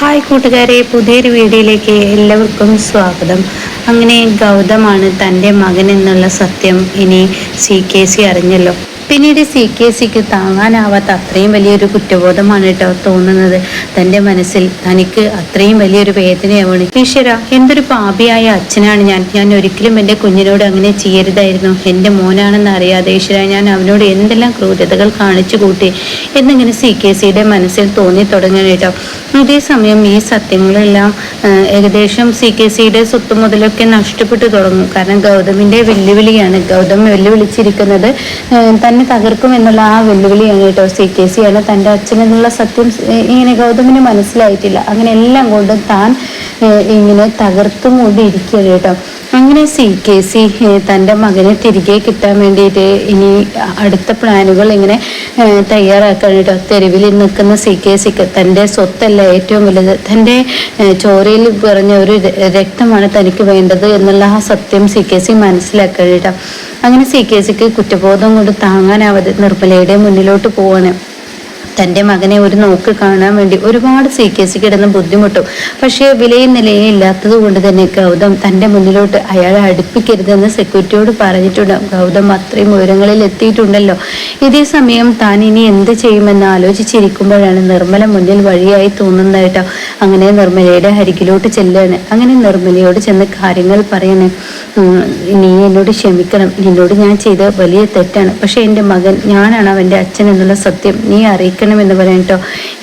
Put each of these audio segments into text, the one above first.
Hi കൂട്ടുകാരെ പുതിയൊരു വീഡിയോയിലേക്ക് എല്ലാവർക്കും സ്വാഗതം. അങ്ങനെ ഗൗതമാണ് തന്റെ മകൻ എന്നുള്ള സത്യം ഇനി സി കെ സി അറിഞ്ഞല്ലോ. പിന്നീട് സി കെ സിക്ക് താങ്ങാനാവാത്ത അത്രയും വലിയൊരു കുറ്റബോധമാണ് കേട്ടോ തോന്നുന്നത്. തന്റെ മനസ്സിൽ തനിക്ക് അത്രയും വലിയൊരു വേദനയാവാണ്. ഈശ്വര എന്തൊരു പാപിയായ അച്ഛനാണ് ഞാൻ. ഞാൻ ഒരിക്കലും എന്റെ കുഞ്ഞിനോട് അങ്ങനെ ചെയ്യരുതായിരുന്നു. എന്റെ മോനാണെന്ന് അറിയാതെ ഈശ്വര ഞാൻ അവനോട് എന്തെല്ലാം ക്രൂരതകൾ കാണിച്ചു കൂട്ടി എന്നിങ്ങനെ സി കെ സിയുടെ മനസ്സിൽ തോന്നി തുടങ്ങണം കേട്ടോ. അതേസമയം ഈ സത്യങ്ങളെല്ലാം ഏകദേശം സി കെ സിയുടെ സ്വത്ത് മുതലൊക്കെ നഷ്ടപ്പെട്ടു തുടങ്ങും. കാരണം ഗൗതമിന്റെ വെല്ലുവിളിയാണ്. ഗൗതം വെല്ലുവിളിച്ചിരിക്കുന്നത് ആ, തന്നെ തകർക്കും എന്നുള്ള ആ വെല്ലുവിളിയാണ് കേട്ടോ സി കെ സി ആണ് തന്റെ അച്ഛനെന്നുള്ള സത്യം ഇങ്ങനെ ഗൗതമിന് മനസ്സിലായിട്ടില്ല. അങ്ങനെ എല്ലാം കൊണ്ടും താൻ ഇങ്ങനെ തകർത്തും കൊണ്ട് ഇരിക്കുകയാണ് കേട്ടോ. അങ്ങനെ സി കെ സി തന്റെ മകനെ തിരികെ കിട്ടാൻ വേണ്ടിയിട്ട് ഇനി അടുത്ത പ്ലാനുകൾ ഇങ്ങനെ കേട്ടോ തെരുവിൽ നിൽക്കുന്ന സി കെ സിക്ക് തന്റെ സ്വത്തല്ല ഏറ്റവും വലുത്. തന്റെ ചോരയിൽ പറഞ്ഞ ഒരു രക്തമാണ് തനിക്ക് വേണ്ടത് എന്നുള്ള ആ സത്യം സി കെ സി മനസ്സിലാക്കാനായിട്ട്. അങ്ങനെ സി കെ സിക്ക് കുറ്റബോധം കൊണ്ട് താങ്ങാനാവാതെ നിർമ്മലയുടെ മുന്നിലോട്ട് പോവാണ്. തന്റെ മകനെ ഒരു നോക്ക് കാണാൻ വേണ്ടി ഒരുപാട് സി കെ സി കിടന്ന് ബുദ്ധിമുട്ടും. പക്ഷേ വിലയും നിലയും ഇല്ലാത്തത് കൊണ്ട് തന്നെ ഗൗതം തന്റെ മുന്നിലോട്ട് അയാളെ അടുപ്പിക്കരുതെന്ന് സെക്യൂരിറ്റിയോട് പറഞ്ഞിട്ടുണ്ട്. ഗൗതം അത്രയും ഉയരങ്ങളിൽ എത്തിയിട്ടുണ്ടല്ലോ. ഇതേ സമയം താൻ ഇനി എന്ത് ചെയ്യുമെന്ന് ആലോചിച്ചിരിക്കുമ്പോഴാണ് നിർമ്മല മുന്നിൽ വഴിയായി തോന്നുന്നത് കേട്ടോ. അങ്ങനെ നിർമ്മലയുടെ അരികിലോട്ട് ചെല്ലുകയാണ് അങ്ങനെ നിർമ്മലയോട് ചെന്ന് കാര്യങ്ങൾ പറയണേ. നീ എന്നോട് ക്ഷമിക്കണം. നിന്നോട് ഞാൻ ചെയ്ത വലിയ തെറ്റാണ്. പക്ഷേ എന്റെ മകൻ ഞാനാണ് അവന്റെ അച്ഛൻ എന്നുള്ള സത്യം നീ അറിയിക്കണമെന്ന് പറയട്ടോ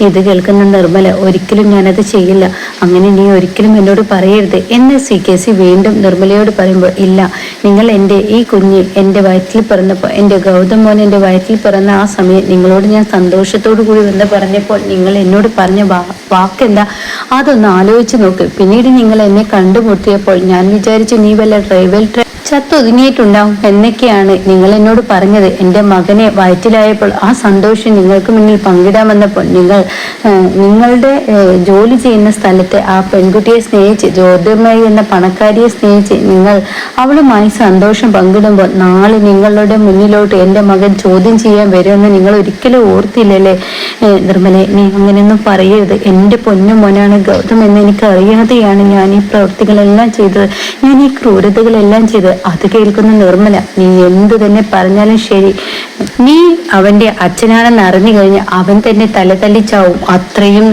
ഇത് കേൾക്കുന്ന നിർമ്മല ഒരിക്കലും ഞാനത് ചെയ്യില്ല. അങ്ങനെ നീ ഒരിക്കലും എന്നോട് പറയരുത്. എന്ന് സി കെ സി വീണ്ടും നിർമ്മലയോട് പറയുമ്പോൾ ഇല്ല നിങ്ങൾ എന്റെ ഈ കുഞ്ഞ് എന്റെ വയറ്റിൽ പിറന്നപ്പോൾ എന്റെ ഗൗതം മോൻ എന്റെ വയറ്റിൽ പിറന്ന ആ സമയം നിങ്ങളോട് ഞാൻ സന്തോഷത്തോടു കൂടി വന്ന് പറഞ്ഞപ്പോൾ നിങ്ങൾ എന്നോട് പറഞ്ഞ വാക്കെന്താ? അതൊന്ന് ആലോചിച്ച് നോക്ക്. പിന്നീട് നിങ്ങൾ എന്നെ കണ്ടുമുട്ടിയപ്പോൾ ഞാൻ വിചാരിച്ചു നീ വല്ല ഡ്രൈവൽ ചത്തൊതുങ്ങിയിട്ടുണ്ടാവും എന്നൊക്കെയാണ് നിങ്ങൾ എന്നോട് പറഞ്ഞത്. എന്റെ മകനെ വയറ്റിലായപ്പോൾ ആ സന്തോഷം നിങ്ങൾക്ക് മുന്നിൽ പങ്കിടാമെന്നപ്പോൾ നിങ്ങൾ നിങ്ങളുടെ ജോലി ചെയ്യുന്ന സ്ഥലത്തെ ആ പെൺകുട്ടിയെ സ്നേഹിച്ച് ജ്യോതിർമയി എന്ന പണക്കാരിയെ സ്നേഹിച്ച് നിങ്ങൾ അവളുമായി സന്തോഷം പങ്കിടുമ്പോൾ നാളെ നിങ്ങളുടെ മുന്നിലോട്ട് എന്റെ മകൻ ചോദ്യം ചെയ്യാൻ വരുമെന്ന് നിങ്ങൾ ഒരിക്കലും ഓർത്തില്ലല്ലേ? നിർമ്മലെ നീ അങ്ങനെയൊന്നും പറയരുത്. എന്റെ പൊന്നു മോനാണ് ഗൗതം എന്ന് എനിക്ക് അറിയാതെയാണ് ഞാൻ ഈ പ്രവൃത്തികളെല്ലാം ചെയ്തത്. ഞാൻ ഈ ക്രൂരതകളെല്ലാം ചെയ്തത്. അത് കേൾക്കുന്ന നിർമ്മല നീ എന്ത് തന്നെ പറഞ്ഞാലും ശരി. നീ അവന്റെ അച്ഛനാണെന്ന് അറിഞ്ഞു കഴിഞ്ഞാൽ അവൻ തന്നെ തല തല്ലിച്ചാവും. അത്രയും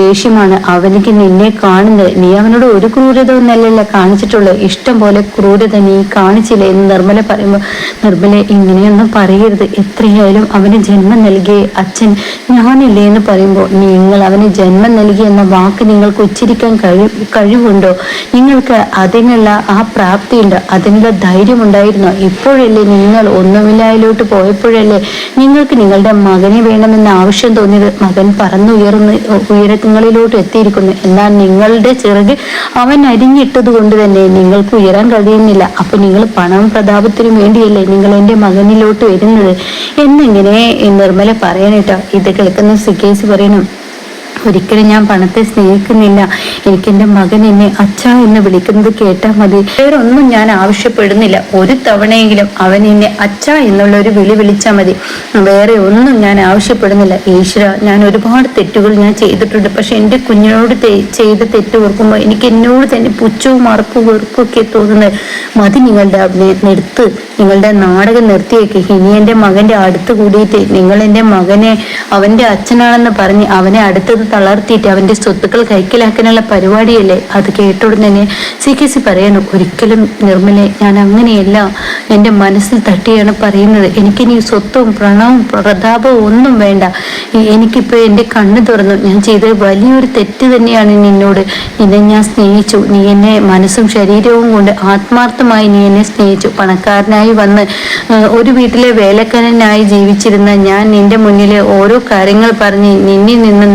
ദേഷ്യമാണ് അവനിക്ക് നിന്നെ കാണുന്നത്. നീ അവനോട് ഒരു ക്രൂരത ഒന്നല്ലല്ലോ കാണിച്ചിട്ടുള്ളത് ഇഷ്ടം പോലെ ക്രൂരത നീ കാണിച്ചില്ലേ? എന്ന് നിർമ്മല പറയുമ്പോൾ നിർമ്മല ഇങ്ങനെയൊന്നും പറയരുത്. എത്രയായാലും അവന് ജന്മം നൽകിയ അച്ഛൻ ഞാനില്ലേ? എന്ന് പറയുമ്പോൾ നിങ്ങൾ അവന് ജന്മം നൽകി എന്ന വാക്ക് നിങ്ങൾക്ക് ഉച്ചരിക്കാൻ കഴി കഴിവുണ്ടോ? നിങ്ങൾക്ക് അതിനുള്ള ആ പ്രാപ്തിയുണ്ട്. അതിനുള്ള ധൈര്യം ഉണ്ടായിരുന്നോ. ഇപ്പോഴല്ലേ നിങ്ങൾ ഒന്നുമില്ലായിലോട്ട് പോയപ്പോഴല്ലേ നിങ്ങൾക്ക് നിങ്ങളുടെ മകനെ വേണമെന്ന ആവശ്യം തോന്നിയത്? മകൻ പറന്നുയർന്ന് ഉയരങ്ങളിലോട്ട് എത്തിയിരിക്കുന്നു. എന്നാൽ നിങ്ങളുടെ ചിറക് അവൻ അരിഞ്ഞിട്ടത് കൊണ്ട് തന്നെ നിങ്ങൾക്ക് ഉയരാൻ കഴിയുന്നില്ല. അപ്പൊ നിങ്ങൾ പണം പ്രതാപത്തിനും വേണ്ടിയല്ലേ നിങ്ങൾ എന്റെ മകനിലോട്ട് വരുന്നത്? എന്നിങ്ങനെ നിർമ്മല പറയണേട്ടോ? ഇത് കേൾക്കുന്ന സിക്കേസ് പറയണം. ഒരിക്കലും ഞാൻ പണത്തെ സ്നേഹിക്കുന്നില്ല. എനിക്ക് എന്റെ മകൻ എന്നെ അച്ഛ എന്ന് വിളിക്കുന്നത് കേട്ടാൽ മതി. വേറൊന്നും ഞാൻ ആവശ്യപ്പെടുന്നില്ല. ഒരു തവണയെങ്കിലും അവൻ എന്നെ അച്ഛ എന്നുള്ള ഒരു വിളി വിളിച്ചാൽ മതി. വേറെ ഒന്നും ഞാൻ ആവശ്യപ്പെടുന്നില്ല. ഈശ്വര ഞാൻ ഒരുപാട് തെറ്റുകൾ ഞാൻ ചെയ്തിട്ടുണ്ട്. പക്ഷെ എന്റെ കുഞ്ഞിനോട് ചെയ്ത തെറ്റ് ഓർക്കുമ്പോൾ എനിക്ക് എന്നോട് തന്നെ പുച്ഛവും മറപ്പും വെറുപ്പും ഒക്കെ തോന്നുന്നത് മതി നിങ്ങളുടെ നിർത്ത് നിങ്ങളുടെ നാടകം നിർത്തിയേക്ക്. ഇനി എന്റെ മകന്റെ അടുത്ത് കൂടിയിട്ട് നിങ്ങൾ എന്റെ മകനെ അവന്റെ അച്ഛനാണെന്ന് പറഞ്ഞ് അവനെ അടുത്തത് തളർത്തിയിട്ട് അവന്റെ സ്വത്തുക്കൾ കൈക്കലാക്കാനുള്ള പരിപാടിയല്ലേ? അത് കേട്ട ഉടനെ തന്നെ സി കെ സി പറയണം ഒരിക്കലും നിർമ്മലെ ഞാൻ അങ്ങനെയല്ല. എന്റെ മനസ്സിൽ തട്ടിയാണ് പറയുന്നത്. എനിക്കിനി സ്വത്തും പ്രണവും പ്രതാപവും ഒന്നും വേണ്ട. എനിക്കിപ്പോൾ എന്റെ കണ്ണ് തുറന്നു. ഞാൻ ചെയ്തത് വലിയൊരു തെറ്റ് തന്നെയാണ് നിന്നോട്. നിന്നെ ഞാൻ സ്നേഹിച്ചു. നീ എന്നെ മനസ്സും ശരീരവും കൊണ്ട് ആത്മാർത്ഥമായി നീ എന്നെ സ്നേഹിച്ചു. പണക്കാരനായി വന്ന് ഒരു വീട്ടിലെ വേലക്കാരനായി ജീവിച്ചിരുന്ന ഞാൻ നിന്റെ മുന്നിൽ ഓരോ കാര്യങ്ങൾ പറഞ്ഞ് നിന്നിൽ നിന്ന്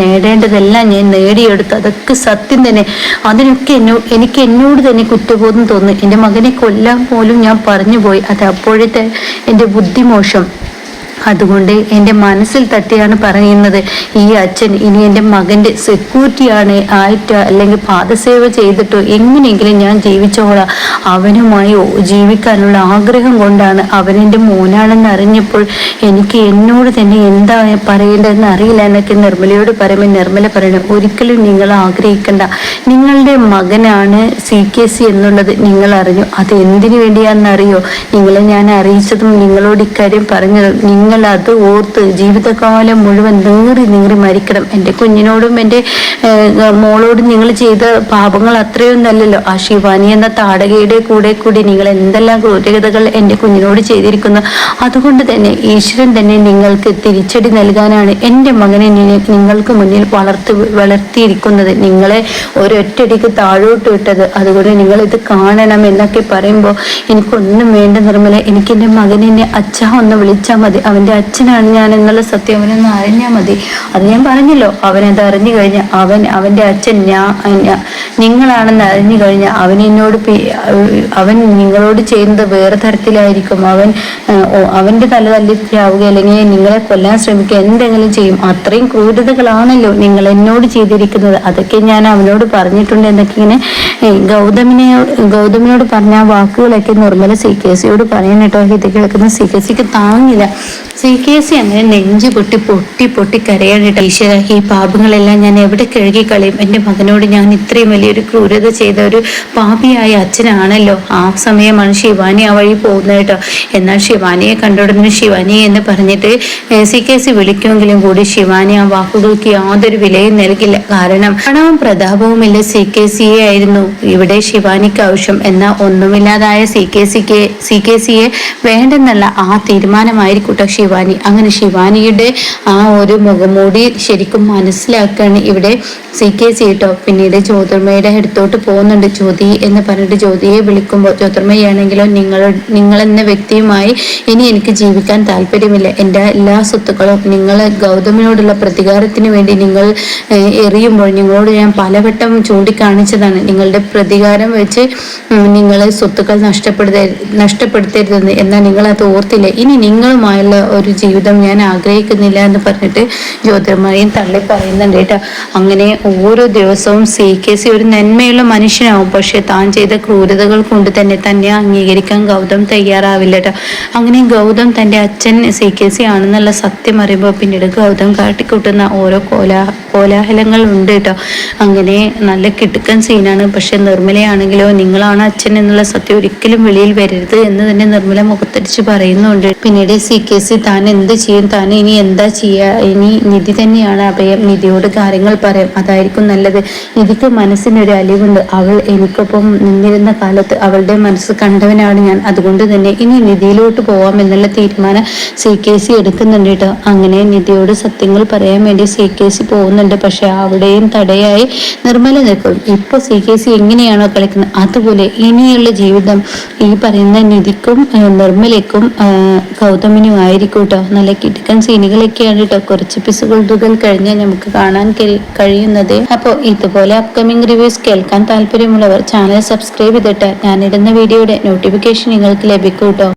നേടേണ്ടതെല്ലാം ഞാൻ നേടിയെടുത്തു അതൊക്കെ സത്യം തന്നെ. അതിനൊക്കെ എന്നോ എനിക്ക് എന്നോട് തന്നെ കുറ്റബോധം തോന്നി എന്റെ മകനെ കൊല്ലാൻ പോലും ഞാൻ പറഞ്ഞു പോയി അത് അപ്പോഴത്തെ എന്റെ ബുദ്ധിമോശം അതുകൊണ്ട് എന്റെ മനസ്സിൽ തട്ടിയാണ് പറയുന്നത് ഈ അച്ഛൻ ഇനി എന്റെ മകന്റെ സെക്യൂരിറ്റിയാണ് ആയിട്ട് അല്ലെങ്കിൽ പാദസേവ ചെയ്തിട്ടോ എങ്ങനെയെങ്കിലും ഞാൻ ജീവിച്ചോളാം. അവനുമായി ജീവിക്കാനുള്ള ആഗ്രഹം കൊണ്ടാണ് അവനെന്റെ മോനാണെന്ന് അറിഞ്ഞപ്പോൾ എനിക്ക് എന്നോട് തന്നെ എന്താ പറയേണ്ടതെന്ന് അറിയില്ല എന്നൊക്കെ നിർമ്മലയോട് പറയുമ്പോൾ നിർമ്മല പറയണം ഒരിക്കലും നിങ്ങൾ ആഗ്രഹിക്കണ്ട. നിങ്ങളുടെ മകനാണ് സി കെ സി എന്നുള്ളത് നിങ്ങൾ അറിഞ്ഞു. അത് എന്തിനു വേണ്ടിയാണെന്നറിയോ? നിങ്ങളെ ഞാൻ അറിയിച്ചതും നിങ്ങളോട് ഇക്കാര്യം പറഞ്ഞതും നിങ്ങൾ അത് ഓർത്ത് ജീവിതകാലം മുഴുവൻ നീറി നീറി മരിക്കണം. എന്റെ കുഞ്ഞിനോടും എന്റെ മോളോടും നിങ്ങൾ ചെയ്ത പാപങ്ങൾ അത്രയൊന്നല്ലല്ലോ. ആ ശിവാനി എന്ന താടകയുടെ കൂടെ കൂടി നിങ്ങൾ എന്തെല്ലാം ക്രൂരകതകൾ എന്റെ കുഞ്ഞിനോട് ചെയ്തിരിക്കുന്നു. അതുകൊണ്ട് തന്നെ ഈശ്വരൻ തന്നെ നിങ്ങൾക്ക് തിരിച്ചടി നൽകാനാണ് എന്റെ മകനെ നിങ്ങൾക്ക് മുന്നിൽ വളർത്തി വളർത്തിയിരിക്കുന്നത്. നിങ്ങളെ ഒരൊറ്റടിക്ക് താഴോട്ട് വിട്ടത് അതുകൊണ്ട് നിങ്ങൾ ഇത് കാണണം എന്നൊക്കെ പറയുമ്പോൾ എനിക്കൊന്നും വേണ്ട നിർമ്മല എനിക്ക് എന്റെ മകനെ അച്ഛ ഒന്ന് വിളിച്ചാൽ മതി. അവന്റെ അച്ഛനാണ്. ഞാൻ എന്നുള്ള സത്യം അവനൊന്ന് അറിഞ്ഞാൽ മതി. അത് ഞാൻ പറഞ്ഞല്ലോ. അവനത് അറിഞ്ഞു കഴിഞ്ഞാൽ അവൻ അവന്റെ അച്ഛൻ ഞാൻ നിങ്ങളാണെന്ന് അറിഞ്ഞു കഴിഞ്ഞാൽ അവൻ എന്നോട് അവൻ നിങ്ങളോട് ചെയ്യുന്നത് വേറെ തരത്തിലായിരിക്കും. അവൻ അവന്റെ തല തല്ലിയാവുക അല്ലെങ്കിൽ നിങ്ങളെ കൊല്ലാൻ ശ്രമിക്കുക എന്തെങ്കിലും ചെയ്യും. അത്രയും ക്രൂരതകളാണല്ലോ നിങ്ങൾ എന്നോട് ചെയ്തിരിക്കുന്നത്. അതൊക്കെ ഞാൻ അവനോട് പറഞ്ഞിട്ടുണ്ട് എന്നൊക്കെ ഇങ്ങനെ ഗൗതമിനെ ഗൗതമിനോട് പറഞ്ഞ വാക്കുകളൊക്കെ നിർമ്മല സി കെ സിയോട് പറയാൻ കേട്ടോ. ഇത് കേൾക്കുന്ന സി കെ സിക്ക് താങ്ങില്ല. സി കെ സി അങ്ങനെ നെഞ്ചു പൊട്ടി പൊട്ടി പൊട്ടി കരയാനിട്ട് ഈശ്വര ഈ പാപങ്ങളെല്ലാം ഞാൻ എവിടെ കഴുകി കളയും? എന്റെ മകനോട് ഞാൻ ഇത്രയും വലിയൊരു ക്രൂരത ചെയ്ത ഒരു പാപിയായ അച്ഛനാണല്ലോ. ആ സമയമാണ് ശിവാനി ആ വഴി പോകുന്നത് കേട്ടോ. എന്നാൽ ശിവാനിയെ കണ്ടുടനെ ശിവാനി എന്ന് പറഞ്ഞിട്ട് സി കെ സി വിളിക്കുമെങ്കിലും കൂടി ശിവാനി ആ വാക്കുകൾക്ക് യാതൊരു വിലയും നൽകില്ല. കാരണം. പണവും പ്രതാപവുമില്ല സി കെ സിയെ ആയിരുന്നു. ഇവിടെ ശിവാനിക്ക് ആവശ്യം എന്ന ഒന്നുമില്ലാതായ സി കെ സിക്ക് സി കെ സിയെ വേണ്ടെന്നല്ല ആ തീരുമാനമായിരിക്കട്ടെ ശിവാനി. അങ്ങനെ ശിവാനിയുടെ ആ ഒരു മുഖമൂടി ശരിക്കും മനസ്സിലാക്കുകയാണ് ഇവിടെ സി കെ സി കേട്ടോ. പിന്നീട് ജ്യോതിർമയുടെ അടുത്തോട്ട് പോകുന്നുണ്ട് ജ്യോതി എന്ന് പറഞ്ഞിട്ട് ജ്യോതിയെ വിളിക്കുമ്പോൾ ജ്യോതിർമയാണെങ്കിലോ നിങ്ങൾ നിങ്ങൾ എന്ന വ്യക്തിയുമായി ഇനി എനിക്ക് ജീവിക്കാൻ താല്പര്യമില്ല. എന്റെ എല്ലാ സ്വത്തുക്കളും നിങ്ങൾ ഗൗതമിനോടുള്ള പ്രതികാരത്തിന് വേണ്ടി നിങ്ങൾ എറിയുമ്പോൾ നിങ്ങളോട് ഞാൻ പലവട്ടം ചൂണ്ടിക്കാണിച്ചതാണ് നിങ്ങളുടെ പ്രതികാരം വെച്ച് നിങ്ങൾ സ്വത്തുക്കൾ നഷ്ടപ്പെടുത്ത നഷ്ടപ്പെടുത്തരുതെന്ന് എന്നാൽ നിങ്ങൾ അത് ഓർത്തില്ല. ഇനി നിങ്ങളുമായുള്ള ഒരു ജീവിതം ഞാൻ ആഗ്രഹിക്കുന്നില്ല എന്ന് പറഞ്ഞിട്ട് ജ്യോതിർമയും തള്ളി പറയുന്നുണ്ട് കേട്ടോ. അങ്ങനെ ഓരോ ദിവസവും സി കെ സി ഒരു നന്മയുള്ള മനുഷ്യനാവും. പക്ഷെ താൻ ചെയ്ത ക്രൂരതകൾ കൊണ്ട് തന്നെ തന്നെ അംഗീകരിക്കാൻ ഗൗതം തയ്യാറാവില്ല കേട്ടോ. അങ്ങനെ ഗൗതം തന്റെ അച്ഛൻ സി കെ സി ആണെന്നുള്ള സത്യം അറിയുമ്പോൾ പിന്നീട് ഗൗതം കാട്ടിക്കൂട്ടുന്ന ഓരോ കോലാ കോലാഹലങ്ങൾ ഉണ്ട് കേട്ടോ അങ്ങനെ നല്ല കിടുക്കൻ സീനാണ്. പക്ഷെ നിർമ്മലയാണെങ്കിലോ നിങ്ങളാണ് അച്ഛൻ എന്നുള്ള സത്യം ഒരിക്കലും വെളിയിൽ വരരുത് എന്ന് തന്നെ നിർമ്മല മുഖത്തടിച്ച് പറയുന്നുണ്ട്. പിന്നീട് സി കെ സി താൻ എന്ത് ചെയ്യും? താൻ ഇനി എന്താ ചെയ്യുക ഇനി നിധി തന്നെയാണ് അഭയം. നിധിയോട് കാര്യങ്ങൾ പറയാം. അതായിരിക്കും നല്ലത്. നിധിക്ക് മനസ്സിനൊരു അലിവുണ്ട്. അവൾ എനിക്കൊപ്പം നിന്നിരുന്ന കാലത്ത് അവളുടെ മനസ്സ് കണ്ടവനാണ് ഞാൻ. അതുകൊണ്ട് തന്നെ ഇനി നിധിയിലോട്ട് പോവാം എന്നുള്ള തീരുമാനം സി കെ സി എടുക്കുന്നുണ്ട് കേട്ടോ അങ്ങനെ നിധിയോട് സത്യങ്ങൾ പറയാൻ വേണ്ടി സി കെ സി പോകുന്നുണ്ട്. പക്ഷെ അവിടെയും തടയായി നിർമ്മല നിൽക്കും. ഇപ്പൊ സി കെ സി എങ്ങനെയാണോ കളിക്കുന്നത്? അതുപോലെ ഇനിയുള്ള ജീവിതം ഈ പറയുന്ന നിധിക്കും നിർമ്മലയ്ക്കും ഗൗതമിനും ആയിരിക്കും കേട്ടോ നല്ല കിടക്കൻ സീനുകളൊക്കെയാണ് കേട്ടോ കുറച്ച് എപ്പിസോഡുകൾ കഴിഞ്ഞാൽ നമുക്ക് കാണാൻ കഴിയുന്നത്. അപ്പോൾ ഇതുപോലെ അപ്കമിങ് റിവ്യൂസ് കേൾക്കാൻ താല്പര്യമുള്ളവർ ചാനൽ സബ്സ്ക്രൈബ് ചെയ്തിട്ട് ഞാനിടുന്ന വീഡിയോയുടെ നോട്ടിഫിക്കേഷൻ നിങ്ങൾക്ക് ലഭിക്കും കേട്ടോ